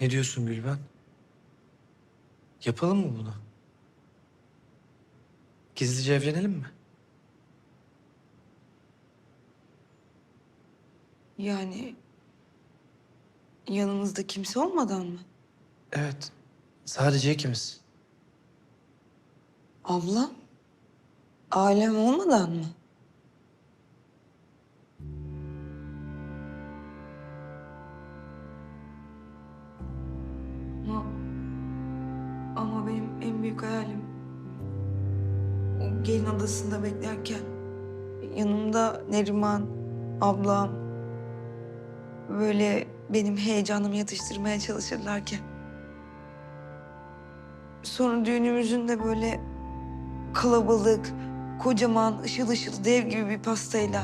Ne diyorsun Gülben? Yapalım mı bunu? Gizlice evlenelim mi? Yani yanımızda kimse olmadan mı? Evet. Sadece ikimiz. Ablam? Ailem olmadan mı? Büyük hayalim o gelin adasında beklerken yanımda Neriman, ablam böyle benim heyecanımı yatıştırmaya çalışırlarken sonra düğünümüzün de böyle kalabalık, kocaman, ışıl ışıl dev gibi bir pastayla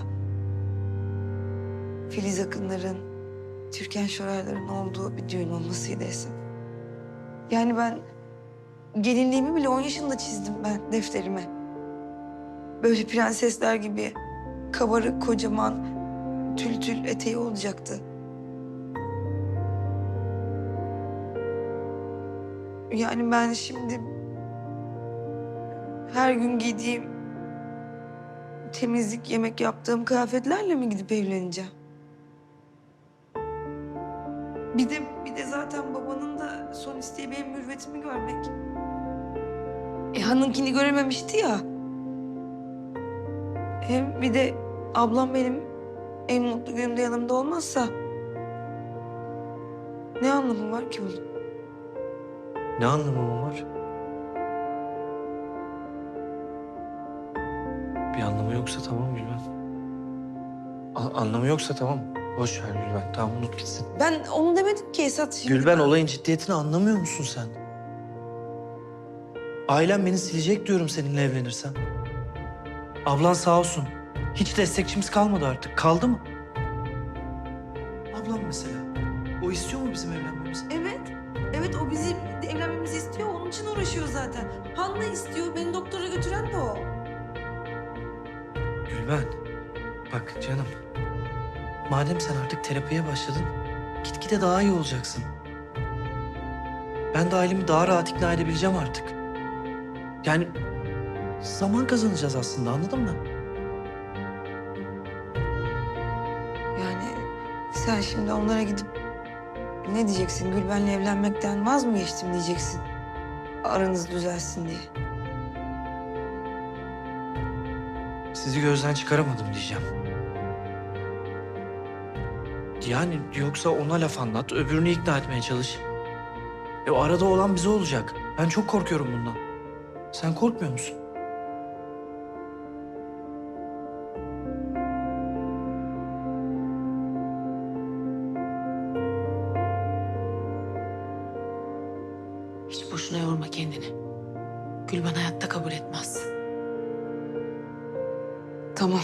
Filiz Akınlar'ın, Türkan Şoraylar'ın olduğu bir düğün olmasıydı Esin. Yani ben gelinliğimi bile 10 yaşında çizdim ben defterime. Böyle prensesler gibi kabarık, kocaman, tül tül eteği olacaktı. Yani ben şimdi her gün giydiğim temizlik, yemek yaptığım kıyafetlerle mi gidip evleneceğim? Bir de bir de zaten babanın da son isteği benim mürvetimi görmek. E hanınkini görememişti ya. Hem bir de ablam benim en mutlu günümde yanımda olmazsa ne anlamı var ki bunun? Ne anlamı mı var? Bir anlamı yoksa tamam Gülben. A- anlamı yoksa tamam. Boş ver Gülben. Tamam unut gitsin. Ben onu demedim ki Esat şimdi. Gülben olayın ciddiyetini anlamıyor musun sen? Ailem beni silecek diyorum seninle evlenirsem. Ablan sağ olsun. Hiç destekçimiz kalmadı artık. Kaldı mı? Ablam mesela. O istiyor mu bizim evlenmemizi? Evet. Evet o bizim evlenmemizi istiyor. Onun için uğraşıyor zaten. Hanna istiyor. Beni doktora götüren de o. Gülben. Bak canım. Madem sen artık terapiye başladın, gitgide daha iyi olacaksın. Ben de ailemi daha rahat ikna edebileceğim artık. Yani zaman kazanacağız aslında anladın mı? Yani sen şimdi onlara gidip ne diyeceksin? Gülben'le evlenmekten vaz mı geçtim diyeceksin. Aranız düzelsin diye. Sizi gözden çıkaramadım diyeceğim. Yani yoksa ona laf anlat, öbürünü ikna etmeye çalış. E o arada olan bize olacak. Ben çok korkuyorum bundan. Sen korkmuyor musun? Hiç boşuna yorma kendini. Gülben hayatta kabul etmez. Tamam.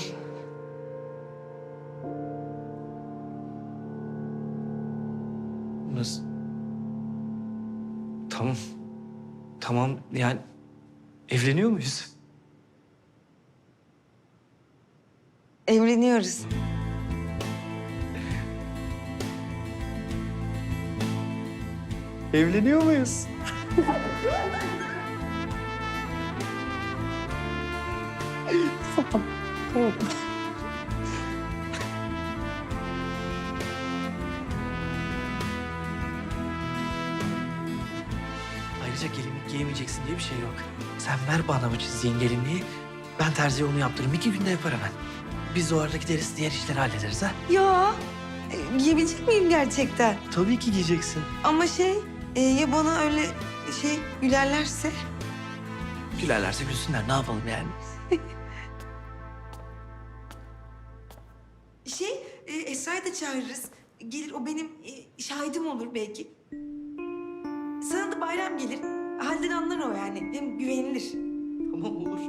Tamam. Tamam yani evleniyor muyuz? Evleniyoruz. Evleniyor muyuz? Ayrıca gelinlik giyemeyeceksin diye bir şey yok. Sen ver bana bu çizdiğin gelinliği. Ben terziye onu yaptırırım. İki günde yapar hemen. Biz o arada gideriz diğer işleri hallederiz ha. Ya e, giyebilecek miyim gerçekten? Tabii ki giyeceksin. Ama şey e, ya bana öyle şey gülerlerse? Gülerlerse gülsünler ne yapalım yani. Şey e, Esra'yı da çağırırız. Gelir o benim e, şahidim olur belki. Bayram gelir. Halden anlar o yani. Hem güvenilir. Tamam olur.